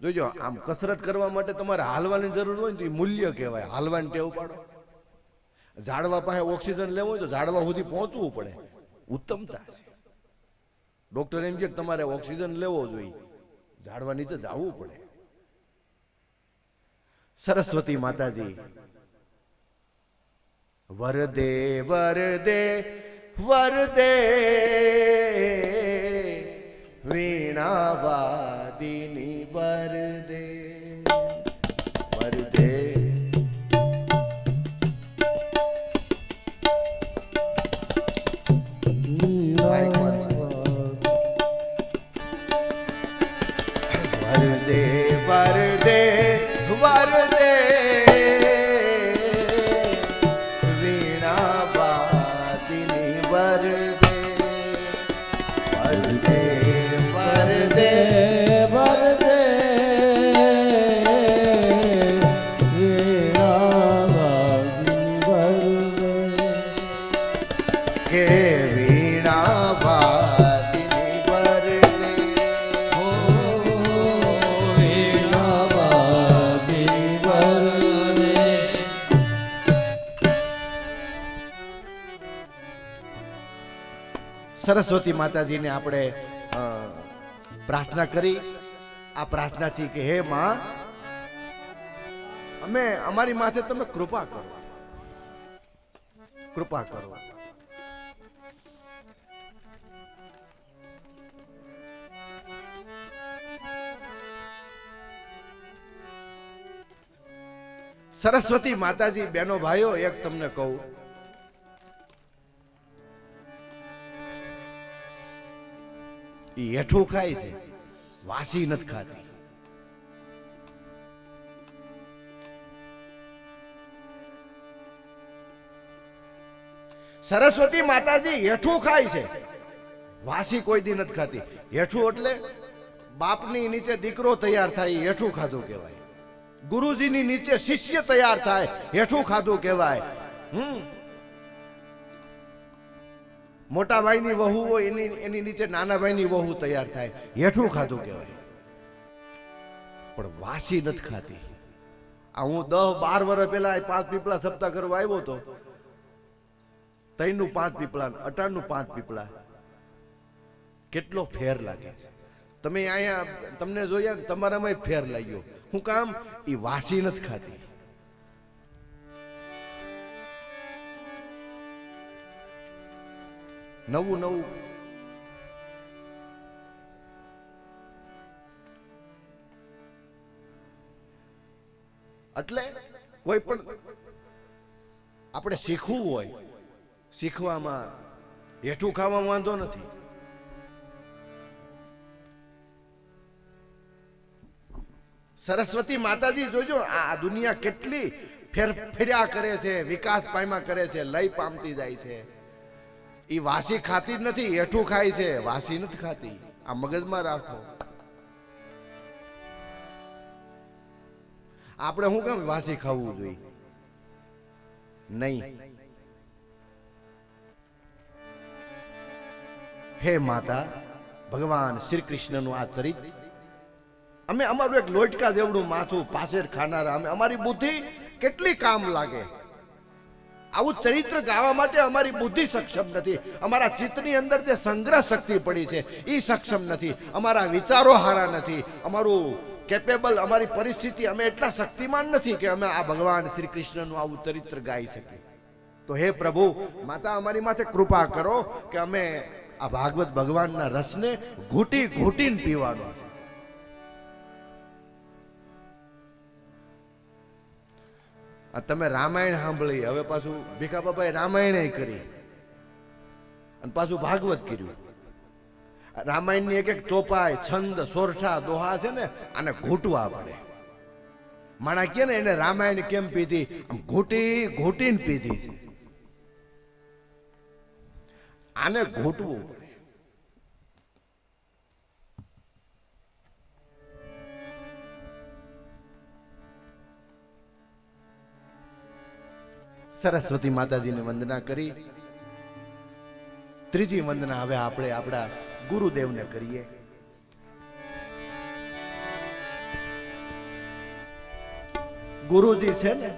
જોજો, આમ કસરત કરવા માટે તમારે હાલવાની જરૂર હોય ને તો એ મૂલ્ય કહેવાય. હાલવાની ટેવ પાડો. ઝાડવા પાસે ઓક્સિજન લેવો હોય તો ઝાડવા સુધી પહોંચવું પડે. ઉત્તમતા છે. ડોક્ટર એમ કે તમારે ઓક્સિજન લેવો જોઈએ. ઝાડવા નીચે જવું પડે. સરસ્વતી માતાજી, વરદે વરદે વરદે, વીણાવાદિની સરસ્વતી માતાજીને આપણે પ્રાર્થના કરી. આ પ્રાર્થનાથી કે હે માં, અમે, અમારી માથે તમે કૃપા કરો. કૃપા કરો. સરસ્વતી માતાજી બેનો ભાઈઓ, એક તમને કહું. એ ખાય છે. વાસી નથી ખાતી. સરસ્વતી માતાજી હેઠું ખાય છે. વાસી કોઈ દી નથી ખાતી. હેઠું એટલે બાપની નીચે દીકરો તૈયાર થાય હેઠું ખાધું કહેવાય. ગુરુજીની નીચે શિષ્ય તૈયાર થાય, હેઠું ખાધું કહેવાય. હમ. મોટા ભાઈની વહુ હોય એની એની નીચે નાના ભાઈની વહુ તૈયાર થાય. હેઠું ખાધું કહેવાય. પણ વાસી નથી ખાતી. આ હું દસ બાર વર્ષ પહેલા પાંચ પીપળા સપ્તાહ કરવા આવ્યો હતો તૈનું પાંચ પીપળા અટાણનું પાંચ પીપળા. કેટલો ફેર લાગે તમે અહીંયા, તમને જોયા તમારામાં ફેર લાગ્યો. હું કામ, એ વાસી નથી ખાતી. નવું નવું. એટલે કોઈ પણ આપણે શીખવું હોય, શીખવામાં હેઠું ખાવામાં વાંધો નથી. સરસ્વતી માતાજી જોજો, આ દુનિયા કેટલી ફેર ફેર્યા કરે છે, વિકાસ પામ્યા કરે છે, લય પામતી જાય છે. એ વાસી ખાતી જ નથી, એઠું ખાય છે. વાસી નથી ખાતી. આ મગજમાં રાખો. આપણે શું કેમ વાસી ખાવું જોઈએ? નહીં. હે માતા, ભગવાન શ્રી કૃષ્ણનું આ ચરિત્ર. અમે અમારું એક લોટકા જેવડું માથું પાસેર ખાનારા, અમે અમારી બુદ્ધિ કેટલી કામ લાગે. આવું ચરિત્ર ગાવા માટે અમારી બુદ્ધિ સક્ષમ નથી. અમારા ચિત્તની અંદર જે સંગ્રહ શક્તિ પડી છે એ સક્ષમ નથી. અમારા વિચારો હારા નથી. અમારું કેપેબલ અમારી પરિસ્થિતિ અમે એટલા શક્તિમાન નથી કે અમે આ ભગવાન શ્રી કૃષ્ણનું આવું ચરિત્ર ગાઈ શકીએ. તો હે પ્રભુ, માતા અમારી માથે કૃપા કરો કે અમે આ ભાગવત ભગવાનના રસને ઘૂંટી ઘૂંટીને પીવાનો છે. તમે રામાયણ સાંભળી, હવે પાછું ભીખા બાપાએ રામાયણ કરી. અને પાછું ભાગવત કર્યું. રામાયણની એક એક ચોપાઈ, છંદ, સોરઠા, દોહા છે ને, આને ઘૂંટવા પડે. માણા કે ને, એને રામાયણ કેમ પીધી? આમ ઘૂંટી, ઘૂંટીને પીધી છે. આને ઘૂંટવું સરસ્વતી માતાજીની વંદના કરી. ત્રીજી વંદના હવે આપણે આપણા ગુરુદેવને કરીએ. ગુરુજી છે ને,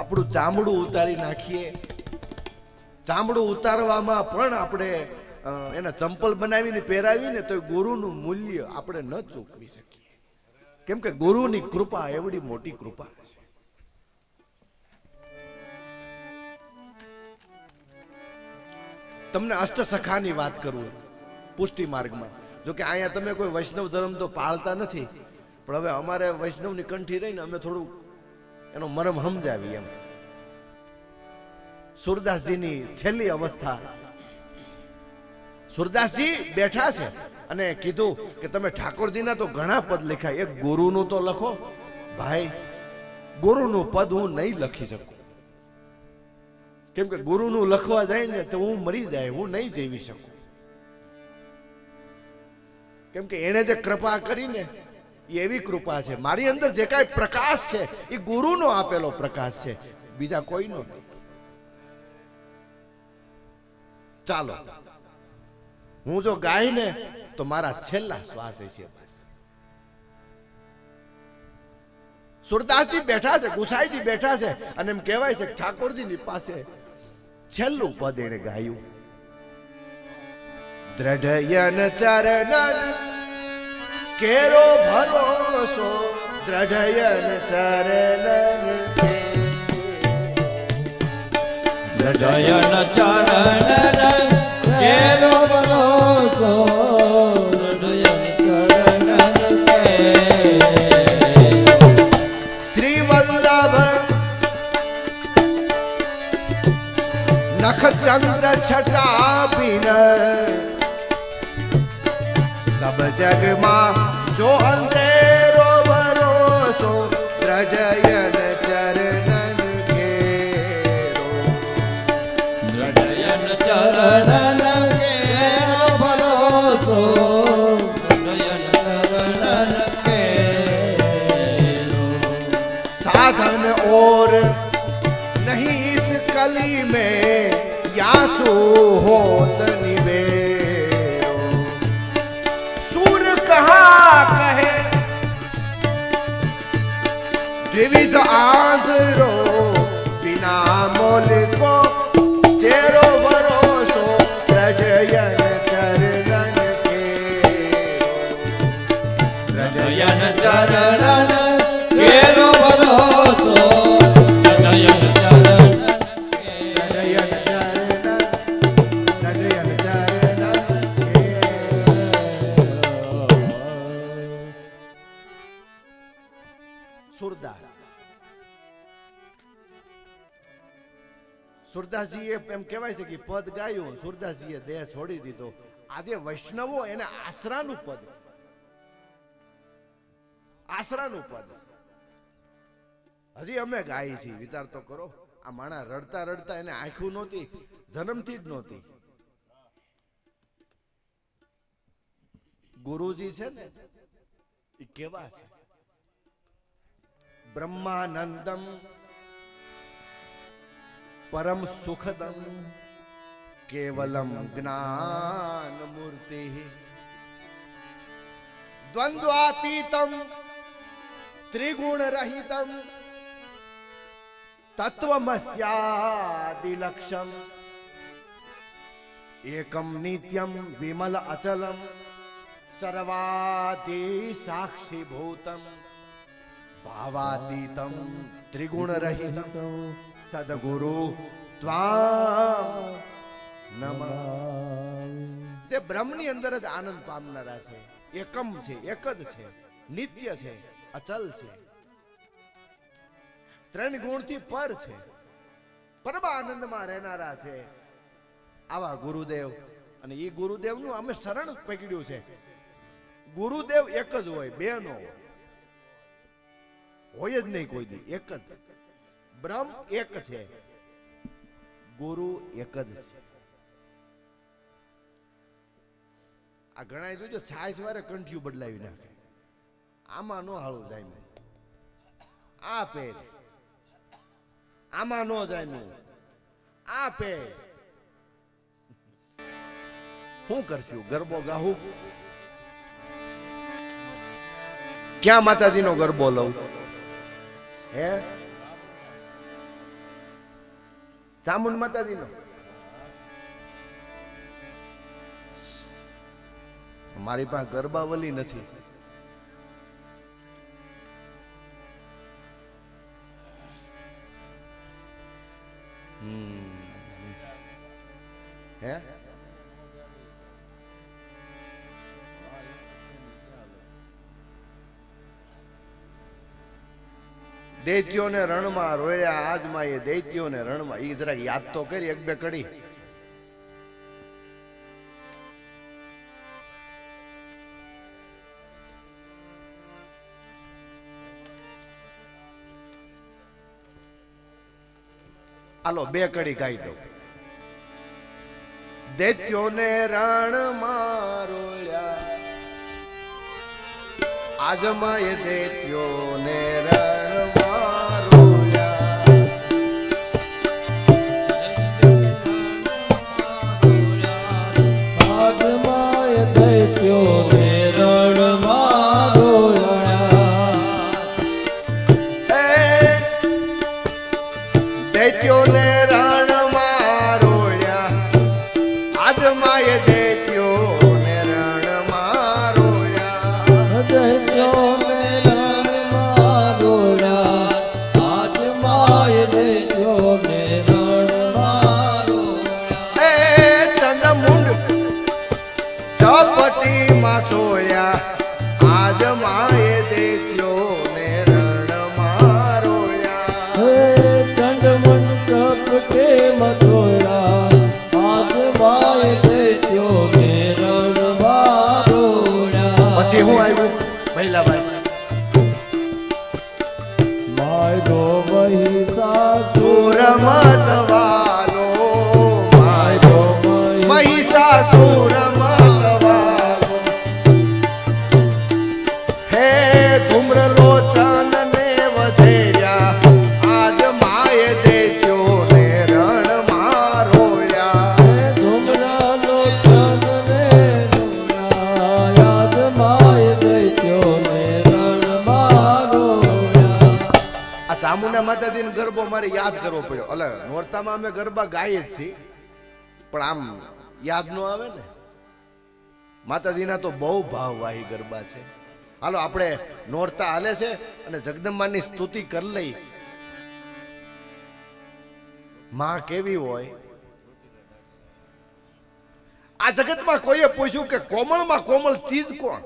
આપણું ચામડું ઉતારી નાખીએ. ચામડું ઉતારવામાં પણ આપણે એને ચંપલ બનાવીને પહેરાવીને તો ગુરુનું મૂલ્ય આપણે ન ચૂકવી શકીએ. કેમ કે ગુરુની કૃપા એવડી મોટી કૃપા છે. તમને અષ્ટસખાની વાત કરું પુષ્ટિ માર્ગમાં. જો કે અહીંયા તમે કોઈ વૈષ્ણવ ધર્મ તો પાળતા નથી, પણ હવે અમારે વૈષ્ણવની કંઠી રહીને અમે થોડું એનો મરમ સમજાવી એમ. સુરદાસજીની છેલ્લી અવસ્થા. સુરદાસજી બેઠા છે અને કીધું કે તમે ઠાકોરજીના તો ઘણા પદ લખ્યા, એક ગુરુનું તો લખો. ભાઈ, ગુરુનું પદ હું નહીં લખી શકું. કેમ કે ગુરુનું લખવા જાય ને તો હું મરી જાય, હું નહીં જીવી શકું. કેમ કે એને જે કૃપા કરીને, એ એવી કૃપા છે. મારી અંદર જે કાંઈ પ્રકાશ છે, એ ગુરુનો આપેલો પ્રકાશ છે. બીજા કોઈનો ચાલો, હું જો ગાય ને તો મારા છેલ્લા શ્વાસ છે સુરદાસજી બેઠા છે, ગુસાઈજી બેઠા છે, અને એમ કહેવાય છે ઠાકોરજીની પાસે છેલ્લું પદ એને ગાયું. દ્રઢયન ચરણન કેરો ભરોસો દ્રઢયન ચરણન. દ્રઢયન ચરણન કેરો ભરોસો નખચંદ્ર છટા બિન સબ જગમાં જો અંધેરો કહેવાય છે કે પદ ગાયું, સુરદાસજીએ દેહ છોડી દીધો. આજે વૈષ્ણવો એને આશરાનું પદ. આશરાનું પદ. હજી અમે ગાઈ છીએ, વિચાર તો કરો. આ માણા રડતા રડતા એને આંખું નહોતી, જન્મથી જ નહોતી. ગુરુજી છે ને, એ કેવા છે? બ્રહ્માનંદમ પરમ સુખદમ केवलम ज्ञान मूर्ति। द्वंद्वातीतम त्रिगुण रहितम तत्वमस्यादिलक्षम एकम नित्यम विमल अचलम सर्वादि साक्षी भूतम। भावातीतम त्रिगुण रहितम सदगुरु, त्वाम તે બ્રહ્મની અંદર જ આનંદ પામનારા છે. એકમ છે, એક જ છે. નિત્ય છે, અચલ છે. ત્રણ ગુણથી પર છે. પરમ આનંદમાં રહેનારા છે. આવા ગુરુદેવ. અને એ ગુરુદેવનું અમે શરણ પકડ્યું છે. ગુરુદેવ એક જ હોય, બે નો હોય જ નહીં કોઈ દી, એક જ. બ્રહ્મ એક છે. ગુરુ એક જ છે. આ ઘણા જોજો છાશ વારે કંઠિયું બદલાવી નાખે. આમાં નો હાળું મેં. આ પેર. આમાં નો મેં. આ પેર. શું કરશું? ગરબો ગાહું? ક્યાં માતાજીનો ગરબો લઉં? હે? ચામુંડ માતાજીનો? મારી પાસે ગરબાવલી નથી. હે? દૈત્યોને રણમાં રોયા, આજમાં એ દૈત્યોને રણમાં. એ જરાક યાદ તો કરી, એક બે કડી. હાલો બે કડી ગાઈ દઉં. દૈત્યોને રણ મારોળ્યા આજમય દૈત્યોને રણ મારોળ્યા આજમય દૈત્યોને Ay, અલે નોરતામાં અમે ગરબા ગાઈએ જ છીએ. પણ આમ યાદ ન આવે ને. માતાજીના તો બહુ ભાવવાહી ગરબા છે. હાલો, આપણે નોરતા હાલે છે અને જગદંબાની સ્તુતિ કરી લઈ માં કેવી હોય? આ જગતમાં કોઈએ પૂછ્યું કે કોમળમાં કોમળ ચીજ કોણ?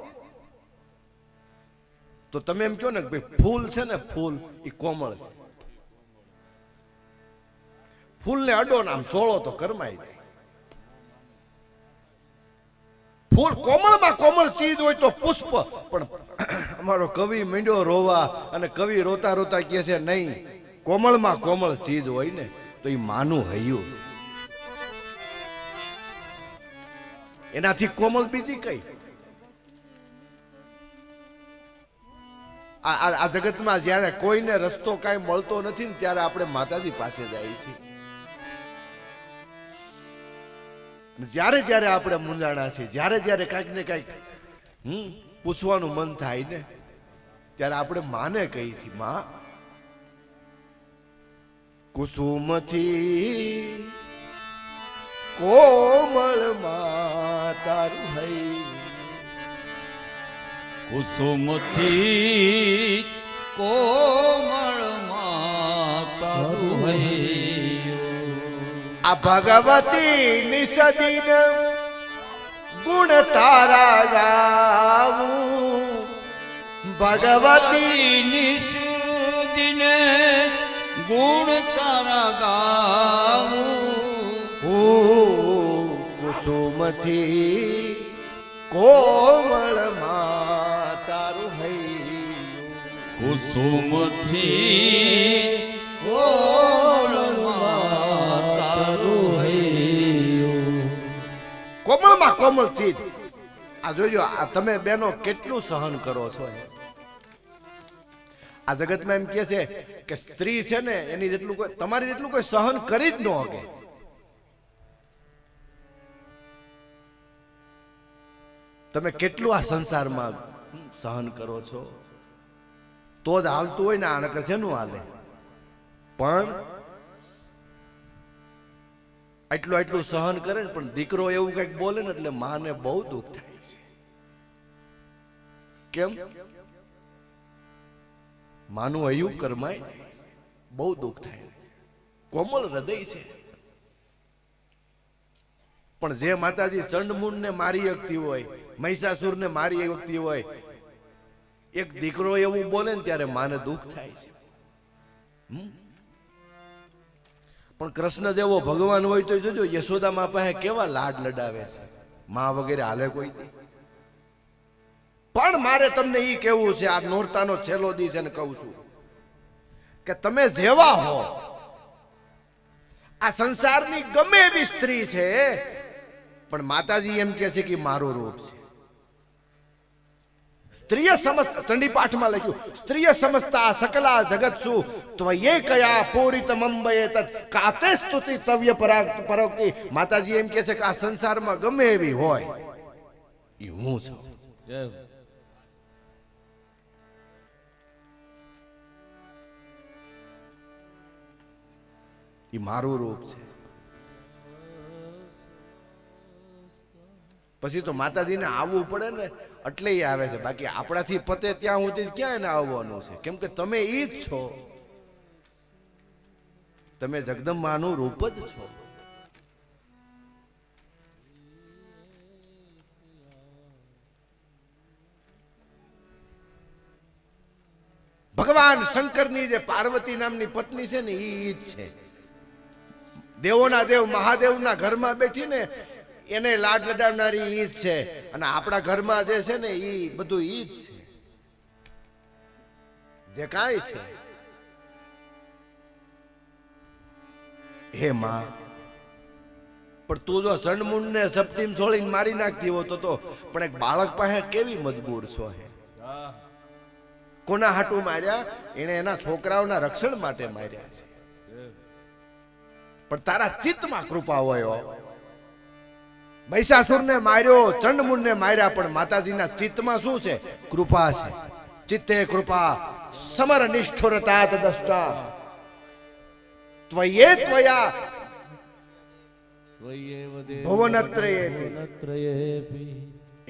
તો તમે એમ કહો ને ભાઈ ફૂલ છે ને ફૂલ એ કોમળ છે. ફૂલને અડો ને આમ સોળો તો કરમાઈ જાય. ફૂલ કોમળમાં કોમળ ચીજ હોય તો પુષ્પ, પણ અમારો કવિ મીંડો રોવા અને કવિ રોતા રોતા કહે છે, નહીં, કોમળમાં કોમળ ચીજ હોય ને તો એ માનું હૈયું. એનાથી કોમળ બીજી કઈ? આ જગતમાં જ્યારે કોઈને રસ્તો કાંઈ મળતો નથી ને ત્યારે આપણે માતાજી પાસે જઈએ છીએ. જ્યારે જ્યારે આપણે મૂંઝાણા છીએ, જ્યારે જ્યારે કાંઈક ને કાંઈક, હમ, પૂછવાનું મન થાય ને, ત્યારે આપણે માને કહી છીએ, માં, કુસુમથી કોમળ તારું હૈયું કુસુમથી ભગવતી નિષદીન ગુણ તારા ગાવું ભગવતી નિષદિને ગુણ તારા ગાવું કુસુમથી કોમળમાં તારું હૈ કુસુમથી કોમળ કોમળમાં કોમળ ચીજ આ જોજો, આ તમે બેનો કેટલું સહન કરો છો? આ જગતમાં એમ કે છે કે સ્ત્રી છે ને, એની જેટલું કોઈ, તમારી જેટલું કોઈ સહન કરી જ ન શકે. તમે કેટલું આ સંસારમાં સહન કરો છો? તો જ હાલતું હોય ને, આને કે નું હાલે. પણ એટલું એટલું સહન કરે ને, પણ દીકરો એવું કંઈક બોલે ને, એટલે માને બહુ દુઃખ થાય છે કેમ માનું હયું કરમાય, બહુ દુઃખ થાય. કોમળ હૃદય છે પણ જે માતાજી ચંડમુંડ ને મારી શકતી હોય મહિષાસુર ને મારી શકતી હોય, એક દીકરો એવું બોલે ને, ત્યારે માને દુઃખ થાય છે હમ? પણ કૃષ્ણ જેવો ભગવાન હોય તો જોજો યશોદા મા પાસે કેવા લાડ લડાવે છે માં વગેરે હાલે કોઈ. પણ મારે તમને એ કેવું છે, આ નોરતાનો છેલ્લો દિવસ એને કહું છું, કે તમે જેવા હો, આ સંસારની ગમે એવી સ્ત્રી છે, પણ માતાજી એમ કે છે કે મારો રૂપ છે સ્ત્રીય સમસ્ત ચંડી પાઠમાં લખ્યું સ્ત્રીય સમસ્તા સકલા જગત્સુ ત્વયે કયા પૂરિત મંબયે તત કાતે સ્તુતિ તવ્ય પરોક્તિ. માતાજી એમ કહે છે કે આ સંસારમાં ગમે એવી હોય એ હું છું. એ મારું રૂપ છે. પછી તો માતાજીને આવવું પડે ને, એટલે એ આવે છે. બાકી આપણાથી પતે ત્યાં સુધી ક્યાં એને આવવાનું છે? કેમ કે તમે એ જ છો. તમે જગદંબાનું રૂપ જ છો. ભગવાન શંકરની જે પાર્વતી નામની પત્ની છે ને એ જ છે. દેવોના દેવ, મહાદેવના ઘરમાં બેઠી ને એને લાડ લડાવનારી ઈ જ છે. અને આપણા ઘરમાં જે છે ને, ઈ બધું ઈ જ છે. જે કાંઈ છે. હે માં, પણ તું જો સણમુંડ ને સપટીમ છોડીને મારી નાખતી હોતો તો પણ એક બાળક પાસે કેવી મજબૂર છો હે? કોના હાટું માર્યા? એને એના છોકરાઓના રક્ષણ માટે માર્યા છે. પણ તારા ચિત્તમાં કૃપા હોય. મહિષાસુરને માર્યો ચંડમુંડને માર્યા, પણ માતાજીના ચિત્તમાં શું છે? કૃપા છે. ચિત્તે કૃપા સમર નિષ્ઠુરતા તદષ્ટા. ત્વયે ત્વયા.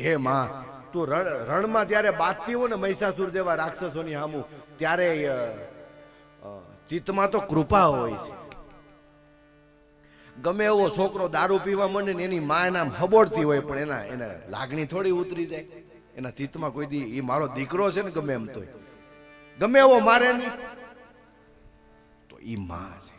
હે માં, તું રણ, રણમાં જ્યારે બાતતી હો ને મહિષાસુર જેવા રાક્ષસોની હામું, ત્યારે ચિત્તમાં તો કૃપા હોય છે. ગમે એવો છોકરો દારૂ પીવા મને ને એની મા નામ હબોડતી હોય, પણ એના એને લાગણી થોડી ઉતરી જાય. એના ચિત્તમાં કોઈ દી એ મારો દીકરો છે ને ગમે એમ તો. ગમે એવો મારે નહીં. તો એ મા છે.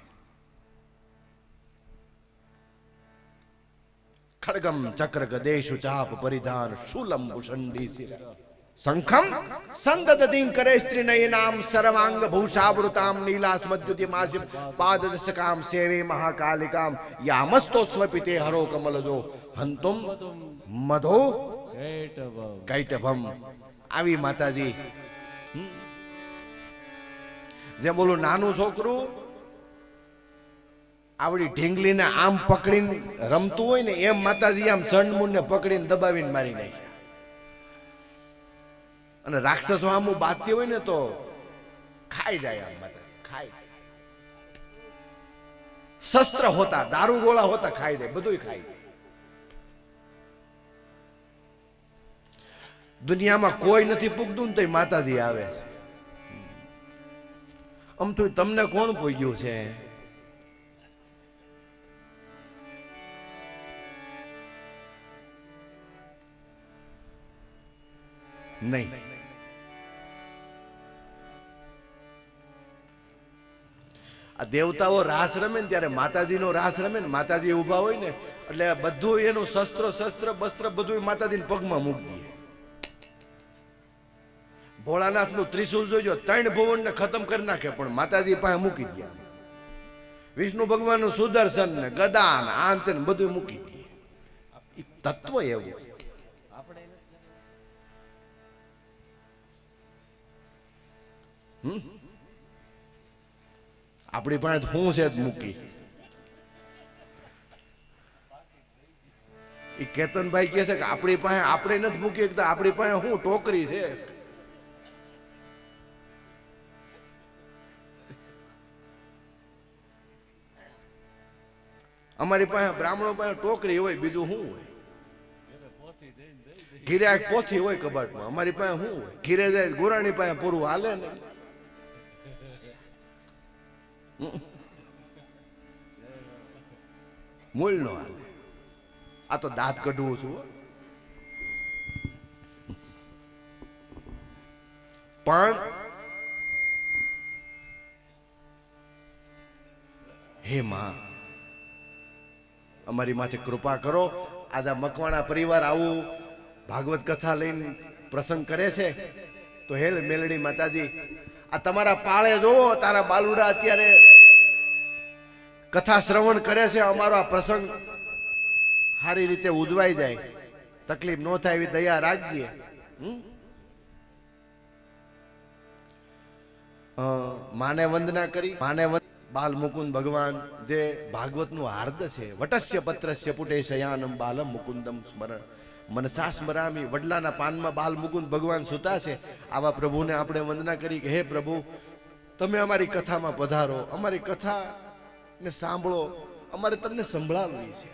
ખડગમ ચક્ર ગદેશુ ચાપ પરિધાન શૂલમ ભૂષંડી શિર શંખમ સંદદતિં કરે સ્ત્રી નયનામ સર્વાંગ ભૂષાવૃતામ નીલાસ્મદ્યુતિ માસિમ પાદદશકામ સેવે મહાકાલિકામ યામસ્તો સ્વપિતે હરો કમલજો હંતુમ મધો કૈટભમ. આવી માતાજી. જેમ બોલું નાનું છોકરું આવડી ઢીંગલીને આમ પકડીને રમતું હોય ને એમ માતાજી આમ ચંડમુંડને પકડીને દબાવીને મારી નાખ્યા અને રાક્ષસો આમ બાંધતી હોય ને તો ખાઈ જાય આમ માતા ખાઈ જાય. શસ્ત્ર હોતા, દારૂ ગોળા હોતા ખાઈ જાય બધું ખાઈ જાય. દુનિયામાં કોઈ નથી પૂગતું ને તો માતાજી આવે છે. આમ તો તમને કોણ પૂગ્યું છે? નહીં. આ દેવતાઓ રાસ રમે ને ત્યારે માતાજીનો રાસ રમે ને માતાજી ઊભા હોય ને એટલે બધું એનું શસ્ત્ર શસ્ત્ર બસ્ત્ર બધું માતાજીને પગમાં મૂકી દે. ભોળાનાથનું ત્રિશુલ જોજો, ત્રણ ભુવન ને ખતમ કરી નાખે, પણ માતાજી પાસે મૂકી દે. વિષ્ણુ ભગવાનનું સુદર્શન ને ગદા ને આંત ને બધું મૂકી દે. તત્વ એવું આપણે હમ? આપણી પાસે શું છે મૂકી? એ કેતનભાઈ કે છે કે આપણી પાસે આપણે નથી મૂકી શકતા, આપણી પાસે હું ટોકરી છે? અમારી પાસે બ્રાહ્મણો પાસે ટોકરી હોય, બીજું શું હોય? ઘીરે પોથી હોય કબાટમાં. અમારી પાસે શું હોય? ઘીરે જાય ગોરાણી પાસે પૂરું હાલે ને. મૂળ નો હાલે આ તો દાંત કઢવું છું પણ હે માં, અમારી માથે કૃપા કરો. આજે મકવાણા પરિવાર આવું ભાગવત કથા લઈને પ્રસંગ કરે છે. તો હેલ મેલડી માતાજી, આ તમારા પાળે જોવો, તારા બાલુડા અત્યારે કથા શ્રવણ કરે છે, અમારો આ પ્રસંગ સારી રીતે ઉજવાઈ જાય. તકલીફ ન થાય એવી દયા રાખજે. માને વંદના કરી. માને બાલ મુકુંદ ભગવાન જે ભાગવતનું હાર્દ છે, વટસ્ય પત્રસ્ય પુટે શયાનમ બાલમ મુકુંદમ સ્મરણ. મનસા સ્મરામી, વડલાના પાનમાં બાલ મુકુંદ ભગવાન સુતા છે. આવા પ્રભુને આપણે વંદના કરી કે, હે પ્રભુ, તમે અમારી કથામાં પધારો. અમારી કથા ને સાંભળો, અમારે તમને સંભળાવવી છે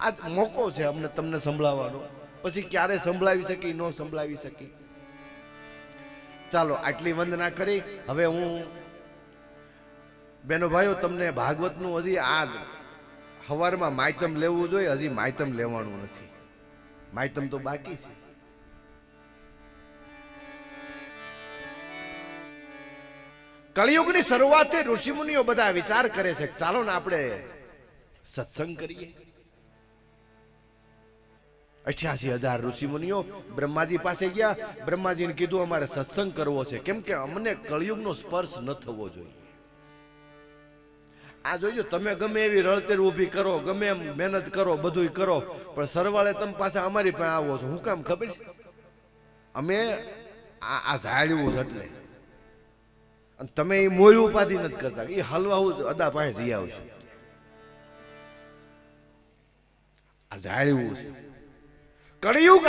આજ મોકો છે અમને તમને સંભળાવવાનો. પછી ક્યારે સંભળાવી શકી ન સંભળાવી શકી ચાલો, આટલી વંદના કરી. હવે હું, બેનો ભાઈઓ, તમને ભાગવતનું હજી આ સવારમાં માયતમ લેવું જોઈએ, હજી માયતમ લેવાનું નથી. માયતમ તો બાકી છે. કળિયુગની શરૂઆતે ઋષિમુનિઓ બધા વિચાર કરે છે ચાલો ને આપણે સત્સંગ કરીએ. અઠ્યાસી હજાર ઋષિમુનિઓ બ્રહ્માજી પાસે ગયા. બ્રહ્માજીને કીધું, અમારે સત્સંગ કરવો છે. કેમ કે અમને કળિયુગનો સ્પર્શ ન થવો જોઈએ. આ જોઈજો તમે ગમે એવી રળતેર ઊભી કરો, ગમે એમ મહેનત કરો બધું કરો, પણ સરવાળે તમે પાસે અમારી પાસે આવો છો. હું કામ ખબર છે? અમે આ ઝાડવું એટલે. તમે એ મોય ઉપાધિ નથી કરતા એ હલવા હું અદા પાસે જઈ આવશે આ જાળવું છે. કળિયુગ